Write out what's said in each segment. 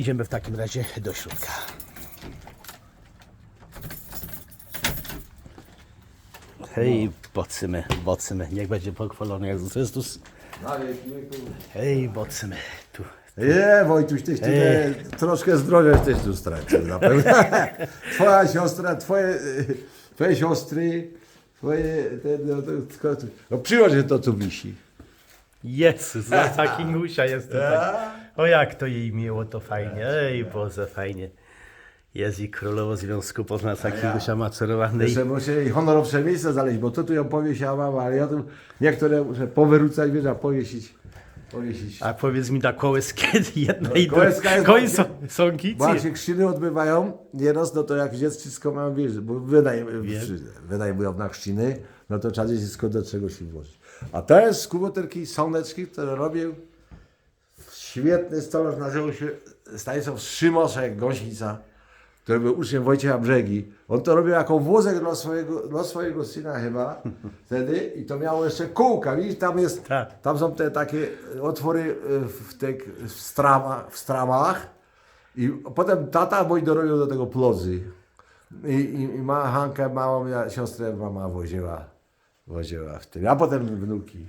Idziemy w takim razie do środka. Hej, bocymy, bocymy, niech będzie pochwalony Jezus Chrystus. Hej, bocymy, tu. Nie, Wojtuś, tyś tutaj troszkę zdrowia tyś tu stracił na pewno. Twoja siostra, twoje, twoje siostry, twoje, te, no, to, no że to tu wisi. Jezus, za taki musia jest tutaj. O jak to jej miło, to fajnie. Ej, Boże, fajnie. Jest i królowo Związku Poznańskiego Gusia Macerowanej. Jeszcze muszę jej honorowe miejsce znaleźć, bo to tu ją powiesiała, ale ja tu niektóre muszę powyrzucać, wiesz, a powiesić. powiesić. A powiedz mi na kołys kiedy jedna i kołyska druga. jest Koń są, właśnie- są Bo kicy. jak się chrzciny odbywają nieraz, no to jak dziecko mam, wiesz, bo wynajmują na chrzciny, no to trzeba dziecko do czegoś włożyć. A to jest z kuboterki słoneczki, które robił świetny stolarz, nazywał się Stanisław Szymoszek, Gąsienica, który był uczniem Wojciecha Brzegi. On to robił jako wózek dla swojego, dla swojego syna chyba wtedy i to miało jeszcze kółka, widzisz, tam jest, Tak. tam są te takie otwory y, w, tych w, strama, w stramach i potem tata mój dorobił do tego plozy. I, i, i ma Hankę, małą ja, siostrę mama woziła, woziła w tym, a potem wnuki.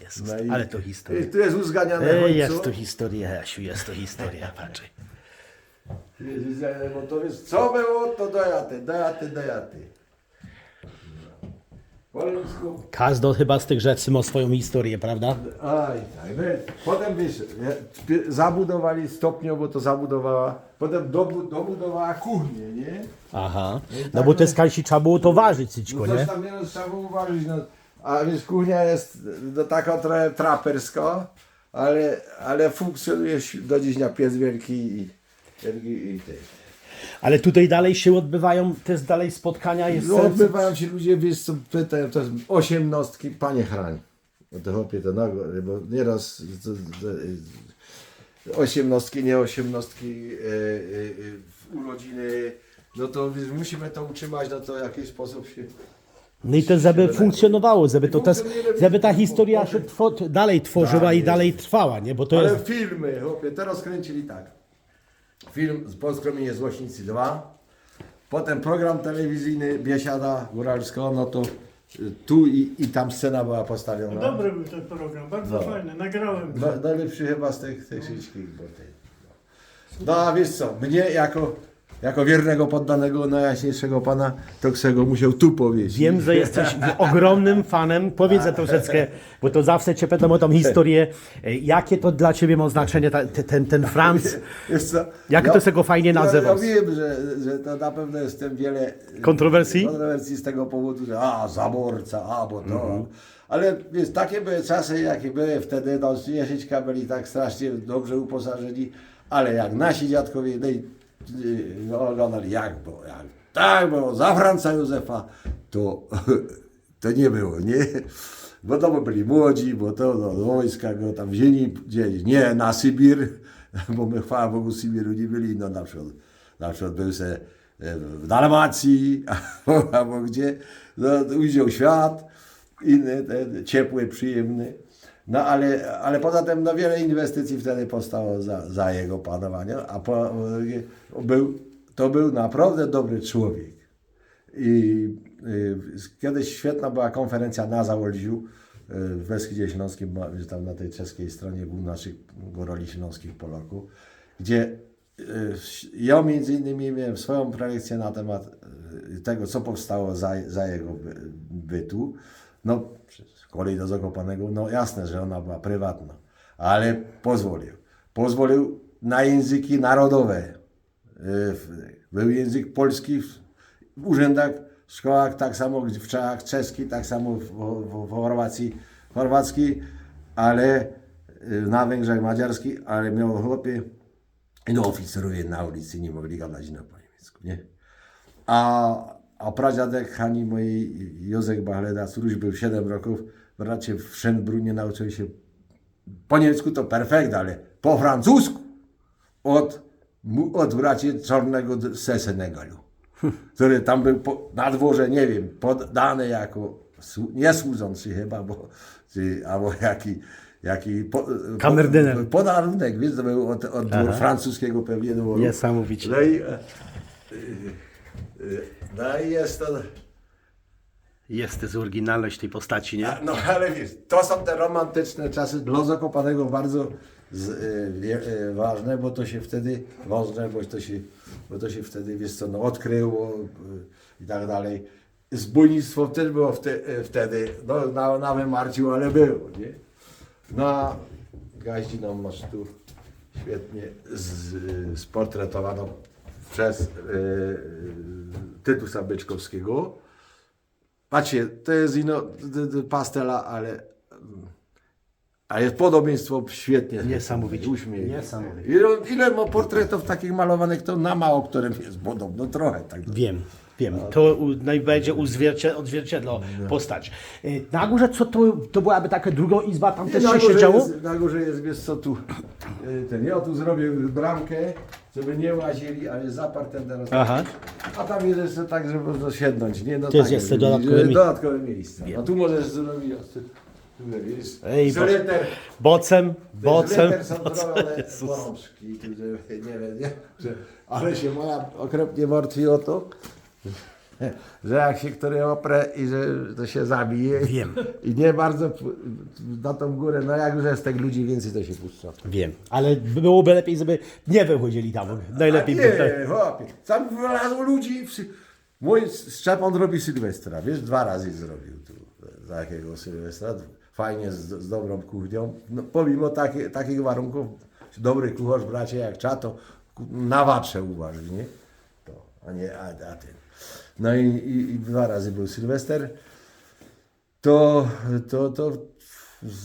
Jezus, No i- ale to historia. tu jest uzganiane ojcu. jest to historia, Jasiu, jest to historia, patrz. Jezus, ale Bo to jest, co było, to dojaty, dojaty, dojaty. Po ludzku. Każdy chyba z tych rzeczy ma swoją historię, prawda? Aj, tak. Potem wiesz, zabudowali stopniowo, to zabudowała, potem dobu, dobudowała kuchnię, nie? Aha. No bo te skalsi trzeba było to ważyć, Cyćko, No nie? tam nie no, trzeba było uważać, no. A wiesz, kuchnia jest no, taka trochę traperska, ale, ale funkcjonuje do dziś na piec wielki i, i tej. Ale tutaj dalej się odbywają też dalej spotkania. Jest No, odbywają się ludzie, wiesz co, pytają, to jest osiemnostki, panie chrań. No to chłopie to nago, bo nieraz to, to, osiemnostki, nie osiemnostki, e, e, e, urodziny, no to wiesz, musimy to utrzymać, no to w jakiś sposób się... No i to żeby funkcjonowało, żeby to też, żeby ta historia się two, dalej tworzyła Tak i dalej trwała, nie? Bo to Ale jest... filmy, chłopie, teraz kręcili tak. Film z Polskromienie Złośnicy 2, potem program telewizyjny Biesiada Góralskiego, no to y, tu i, i tam scena była postawiona. Dobry był ten program, bardzo No. fajny, nagrałem No, go. najlepszy chyba z tych, tych wszystkich. Bo tej, no. no a wiesz co, mnie jako, jako wiernego poddanego najjaśniejszego pana Toksego musiał tu powiedzieć. Wiem, że jesteś ogromnym fanem. Powiedz za troszeczkę, bo to zawsze cię pytam o tą historię. Jakie to dla ciebie ma znaczenie ta, te- ten, ten Franz? Jak to sobie go fajnie ja, nazywał? ja wiem, że, że to na pewno jest tym wiele Kontrowersji? kontrowersji z tego powodu, że a, zaborca, a, bo to. Mhm. Ale wiesz, takie były czasy, jakie były wtedy, no Jasieczka byli tak strasznie dobrze uposażeni, ale jak nasi dziadkowie, no oglądali jak było, jak? Tak było, za Franca Józefa, to, to nie było, nie? Bo to byli młodzi, bo to no, do wojska go tam wzięli, gdzieś, nie na Sybir, bo my chwała Bogu Sybiru nie byli, no na przykład, na przykład był se e, w Dalmacji, albo, albo gdzie, no, ujrzał świat, inny, ten, ciepły, przyjemny. No ale, ale poza tym no, wiele inwestycji wtedy powstało za, za jego panowania, a po, był, to był naprawdę dobry człowiek. I y, kiedyś świetna była konferencja na Zaolziu y, w Beskidzie Śląskim, tam na tej czeskiej stronie był naszych góroli śląskich Polaków, gdzie y, ja między innymi miałem swoją prelekcję na temat y, tego, co powstało za, za jego by- bytu. No, kolej do Zakopanego, no jasne, że ona była prywatna, ale pozwolił. Pozwolił na języki narodowe. Y, Był język polski w urzędach, w szkołach, tak samo w Czechach czeski, tak samo w, w, w Chorwacji chorwacki, ale y, na Węgrzech madziarski, ale miał chłopie, no oficerowie na ulicy nie mogli gadać na po niemiecku, nie? A, a pradziadek Hani mojej, Józef Bachleda, córuś był 7 roków, bracie w Szenbrunie nauczył się po niemiecku to perfekt, ale po francusku od, od braci Czarnego Senegalu, który tam był po, na dworze, nie wiem, poddany jako, słu- nie służący chyba, bo, czy, albo jaki, jaki po, Kamerdyner. Po, podarunek, więc to był od, od francuskiego pewnie dworu. Niesamowicie. No i, e, no i jest to, Jest z oryginalność tej postaci, nie? no ale wiesz, to są te romantyczne czasy dla Zakopanego bardzo z, wie- e, ważne, bo to się wtedy, ważne, bo to się, bo to się wtedy, wiesz co, no, odkryło e, i tak dalej. Zbójnictwo też było wte, e, wtedy, no na, na wymarciu, ale było, nie? No, a Gaździną masz tu świetnie z, sportretowaną przez e, Tytusa Byczkowskiego. Patrzcie, to jest ino pastela, ale, ale jest podobieństwo świetnie. Niesamowicie. Uśmiech. Niesamowicie. Ile, ile ma portretów takich malowanych, to na mało którym jest podobno trochę. Tak. Wiem, wiem. To najbardziej uzwiercie, odzwierciedlo postać. Y, Na górze co to, to byłaby taka druga izba, tam też na się siedziało? Jest, na górze jest, wiesz co tu, y, ten, ja tu zrobię bramkę, żeby nie łazili, ale zaparł ten teraz. Aha. A tam jest jeszcze tak, żeby można sięgnąć, nie? No To jest tak, jeszcze żeby- dodatkowe mi- dodatkowe miejsce. No tu możesz zrobić, tu, jest Ej, bo- Seleter. Bocem, bocem. Bocem. są zrobione worączki, tu, że, nie wiem, nie? Że, ale się moja okropnie martwi o to, że jak się który oprę i że to się zabije. Wiem. I nie bardzo na tą górę, no jak już jest tych ludzi więcej, to się puszcza. Wiem, ale byłoby lepiej, żeby nie wychodzili tam. Najlepiej by to... nie, chłopie, tam wylazło ludzi. Mój Szczepan robi Sylwestra, wiesz, dwa razy zrobił tu za jakiego Sylwestra. Fajnie, z, z dobrą kuchnią. No, pomimo takie, takich warunków, dobry kucharz, bracie, jak trzeba, to ku- na watrze uważaj, nie? To, a nie, a, a ten. No i, i, i dwa razy był Sylwester. To, to, to z,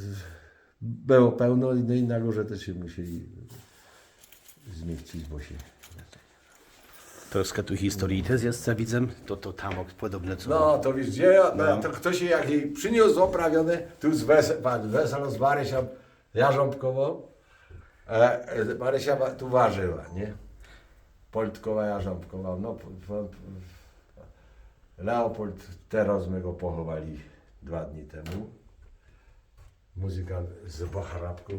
z, było pełno, no i na górze też się musieli zmieścić, bo się... Troszkę tu historii też jest, co widzę. To, to tam podobne co... No, to wiesz, gdzie, no, to ktoś jak jej przyniósł oprawione, tu z wesel, pan weselo z Marysią Jarząbkową, e, e, Marysia tu ważyła, nie? Poltkowa Jarząbkowa, no, po, po, Leopold teraz my go pochowali dwa dni temu. Muzykant z Bocharabku.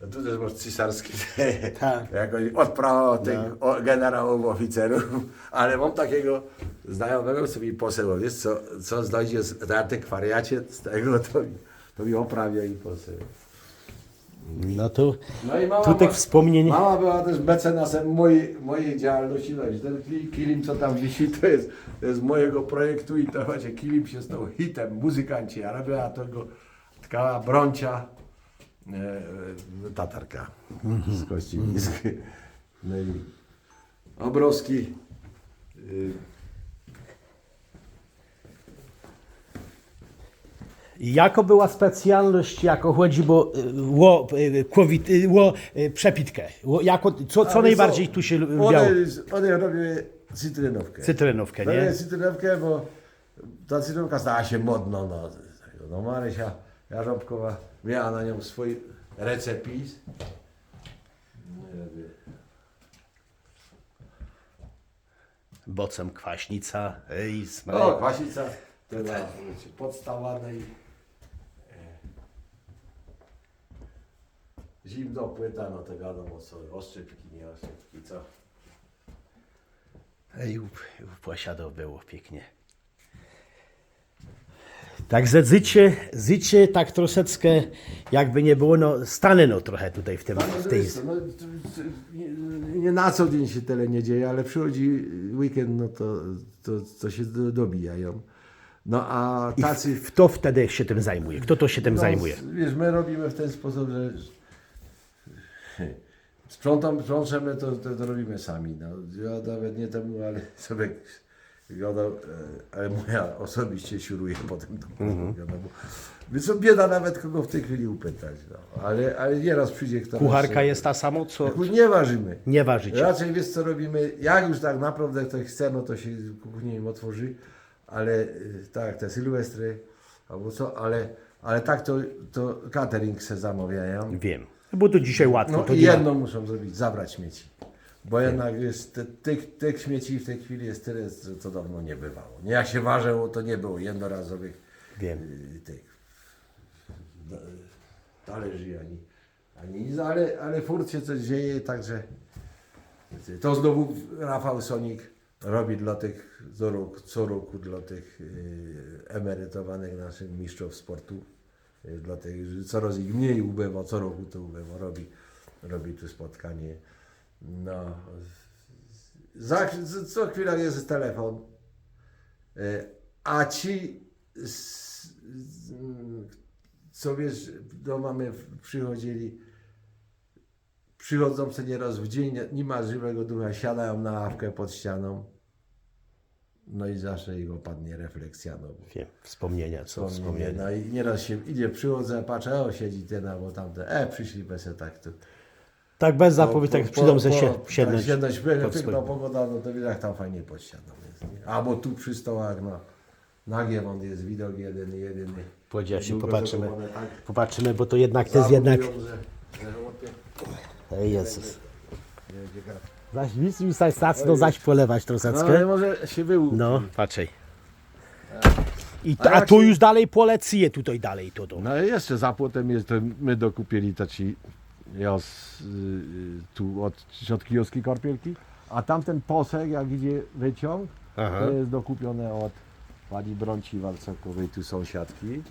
No tu też masz cesarski, Tak. jakoś odprawa tych o, generałów, oficerów, ale mam takiego znajomego, co mi poseł, wiesz, co, co znajdzie z- na antykwariacie z tego, to, mi- to mi oprawia i poseł. No to No i mama, tu tych była- wspomnień... mama była też mecenasem mojej, mojej działalności. No i ten ki- kilim, co tam wisi, to jest, to jest mojego projektu i to właśnie kilim się stał hitem, muzykanci. A robiła tego taka broncia, e, e, tatarka z kości niskiej. No i obroski. y, Jako była specjalność, jako chodzi bo y, ło, y, kłowit, y, ło przepitkę. Ło, jako, co, co ale najbardziej tu się lubiało? One, one robiły cytrynówkę. Cytrynówkę, nie? jest cytrynówkę, bo ta cytrynówka stała się modną. No, no Marysia Jarząbkowa miała na nią swój recepis. No, Bocem kwaśnica, ej, O, smak. kwasica to była podstawa no i zimno płyta, no to wiadomo co, oszczepki, nie oszczepki, co. Ej, u, u posiadał było pięknie. Także zycie, zycie tak troszeczkę, jakby nie było, no stany no trochę tutaj w tym, No, w to tej... no, to- to- nie, nie na co dzień się tyle nie dzieje, ale przychodzi weekend, no to, to, to się do- dobijają. No a I tacy... w, kto wtedy się tym zajmuje? Kto to się tym no, zajmuje? Wiesz, my robimy w ten sposób, że sprzątam, sprzączemy, to, to, to robimy sami. No. Ja nawet nie temu, ale sobie gadał, e, ale moja osobiście siuruje potem to Mhm. wiadomo. Więc bieda nawet kogo w tej chwili upytać. No. Ale, ale nieraz przyjdzie kto... Kucharka jest ta samo, co... Nie ważymy. Nie ważycie. Raczej wiesz co robimy, jak już tak naprawdę ktoś chce, no to się kuchnię im otworzy, ale y, tak, te sylwestry albo co, ale, ale tak to, to catering se zamawiają. Wiem. Bo to dzisiaj łatwo. No to i nie jedno muszą zrobić, zabrać śmieci. Bo jednak jest, tych, tych śmieci w tej chwili jest tyle, co, dawno nie bywało. Nie jak się ważyło, to nie było jednorazowych Wiem. y, tych talerzy, ani, ani nic, ale, ale w furcie coś dzieje, także to znowu Rafał Sonik robi dla tych co roku, co roku dla tych y, emerytowanych naszych mistrzów sportu, dla tych, że coraz ich mniej ubywa, co roku to ubywa, robi, robi tu spotkanie. No, za, co chwila jest telefon, y, a ci co wiesz, do mamy przychodzili, przychodzą sobie nieraz w dzień, nie ma żywego ducha, siadają na ławkę pod ścianą. No i zawsze ich opadnie refleksja. No, Wiem, wspomnienia, co wspomnienie. wspomnienia. No i nieraz się idzie, przychodzę, patrzę, o siedzi ten albo tamten, e, przyszli bez tak tu. Tak bez zapowiedzi, Po- tak przyjdą se po- się, tak, piękna, pod swoim- pogoda, no to widać tam fajnie pod ścianą jest. Nie? Albo tu przy stołach, no, na Giewont jest widok jeden, jedyny. Powiedział się, Długo popatrzymy. tak. Popatrzymy, bo to jednak to jest jednak... Zabudują, że- że chłopie, Ej, Jezus. nie, ciekawe. Zaś nic mi stać stacno, zaś polewać No ale troszeczkę. może się wyłupi. No, patrzaj. I A to, a jak tu się- już dalej polecje tutaj dalej to. to. No i jeszcze za płotem jest, to my dokupili taci ja z, y, tu od Środkijowskiej Korpielki, a tamten posek jak idzie wyciąg, Aha. to jest dokupione od pani Bronci Walcokowej, tu sąsiadki.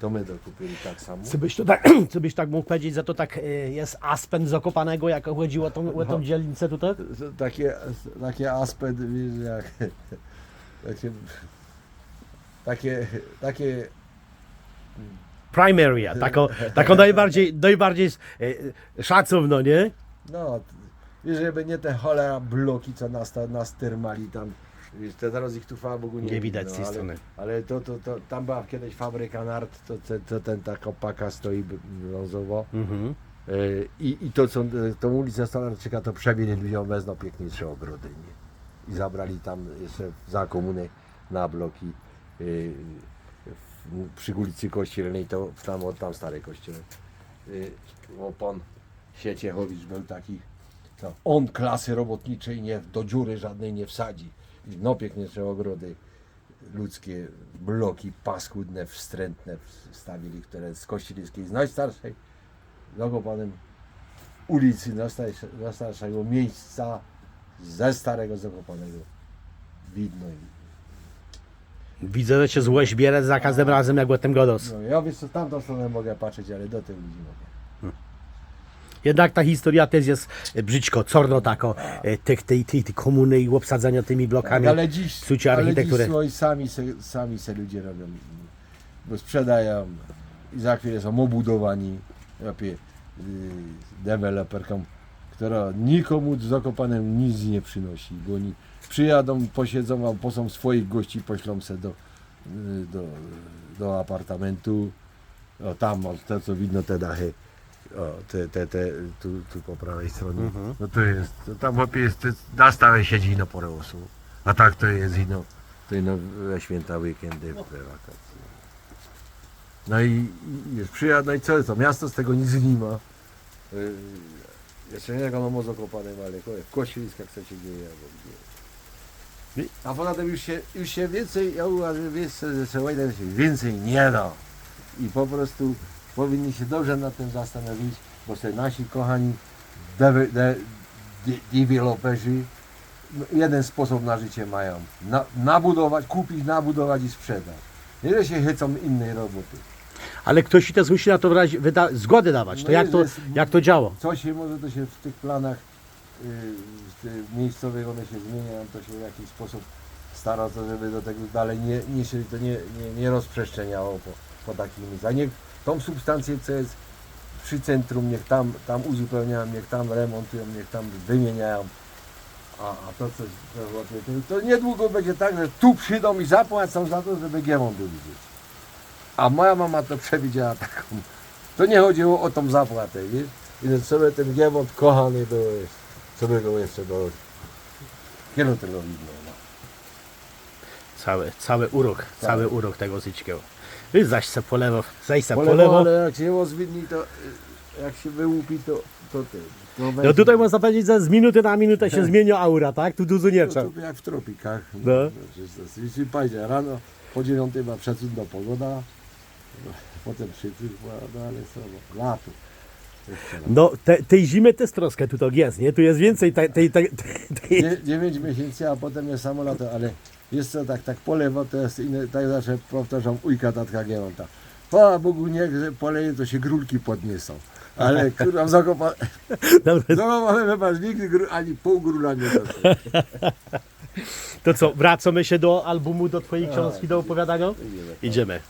To my dokupili tak samo. Co byś, to tak, co byś tak mógł powiedzieć, że to tak e, jest aspen zakopanego, jak chodziło o tą, o tą dzielnicę tutaj? Takie, takie aspekt, wiesz, jak takie, takie, takie Primaria, tako, tako najbardziej, najbardziej e, szacowno, nie? No, t- wiesz, żeby nie te cholera bloki, co nas, ta- nas tyrmali tam. Wiesz, te teraz ich tu chwała Bogu nie, Nie widać z tej ale, strony. Ale to, to, to, tam była kiedyś fabryka nart, to, to, to ten ta kopaka stoi brązowo. Mhm. Yy, I, I to, co tą ulicę Stolarczyka, to przebili ludziom wezno piękniejsze ogrody. Nie? I zabrali tam jeszcze za komuny na bloki yy, w, przy ulicy Kościelnej, to tam, od tam stary kościół. Yy, opon Sieciechowicz był taki, to on klasy robotniczej nie, do dziury żadnej nie wsadzi. No piękniejsze ogrody ludzkie, bloki paskudne, wstrętne wstawili, które z Kościeliskiej, z najstarszej zakopanym ulicy najstarsze- najstarszego miejsca ze starego Zakopanego widno. i- Widzę, że cię złość bierę za każdym razem, jak o tym godos. No, ja wiesz co, tamtą stronę mogę patrzeć, ale do tych ludzi mogę. Jednak ta historia też jest e, brzydko, corno tako, e, tych, tej, tej, tej komuny i obsadzania tymi blokami. Ale dziś, psucia ale architektury. dziś sami se, sami se ludzie robią, bo sprzedają i za chwilę są obudowani, lepiej yy, deweloperkom, która nikomu z Zakopanem nic nie przynosi, bo oni przyjadą, posiedzą, a posą swoich gości, poślą se do, yy, do, do apartamentu, o tam, o, te co widno te dachy, o, te, te, te tu, tu po prawej stronie, Mhm. no to jest, to tam chłopie jest, to jest na stałe siedzi ino porę osób, a tak to jest ino, to ino we święta weekendy, we wakacje. No i, i już przyjadą, no i co jest to, miasto z tego nic nie ma. Yy, jeszcze nie jak ono może kopanem, ale ko- w Kościeliskach co się dzieje, albo gdzie. A poza tym już się, już się więcej, ja uważam, że se Łajda się więcej nie da. I po prostu powinni się dobrze nad tym zastanowić, bo se nasi kochani de, de, deweloperzy no, jeden sposób na życie mają. Na, nabudować, kupić, nabudować i sprzedać. Nie, że się chycą innej roboty. Ale ktoś też musi na to wyrazi- wyda- zgodę dawać. To No jak to, jest- jak to działa? Co się może, to się w tych planach yy, miejscowych one się zmieniają, to się w jakiś sposób stara to, żeby do tego dalej nie, nie, się to nie, nie, nie rozprzestrzeniało po, po takich miejscach. Tą substancję, co jest przy centrum, niech tam, tam uzupełniają, niech tam remontują, niech tam wymieniają. A, a to coś, to, niedługo będzie tak, że tu przyjdą i zapłacą za to, żeby Giemon był gdzieś. A moja mama to przewidziała taką. To nie chodziło o tą zapłatę, wiesz? I że sobie ten Giemont kochany był, jeszcze, sobie go jeszcze do... Wielu tego widno. No. Cały, cały urok, cały urok tego zyćkiego. Ty zaś se po lewo, zaś se Po po lewo, lewo. ale jak się rozwidni, to y, jak się wyłupi, to, to ty. To No tutaj można powiedzieć, że z minuty na minutę się zmienia aura, tak? Tu dużo nie No, trzeba. to jak w tropikach. No. Jeśli padzie rano, po dziewiątej ma przecudna pogoda. potem przyszło, no ale co, no, lato. Jeszcze raz. No, te, tej zimy też troszkę tu tak jest, nie? Tu jest więcej tej... tej, tej, tej... Dzie- dziewięć miesięcy, a potem jest samo lato, ale jest co, tak, tak po lewo to jest inne, tak zawsze powtarzam, ujka tatka Giełąta. Pana Bogu niech że poleje, to się grulki podniosą. Ale kurwa, w Zakopa- Dobra, zakopane chyba nigdy gru, ani pół grula nie doszło. to co, wracamy się do albumu, do twojej książki, do opowiadania? Idziemy.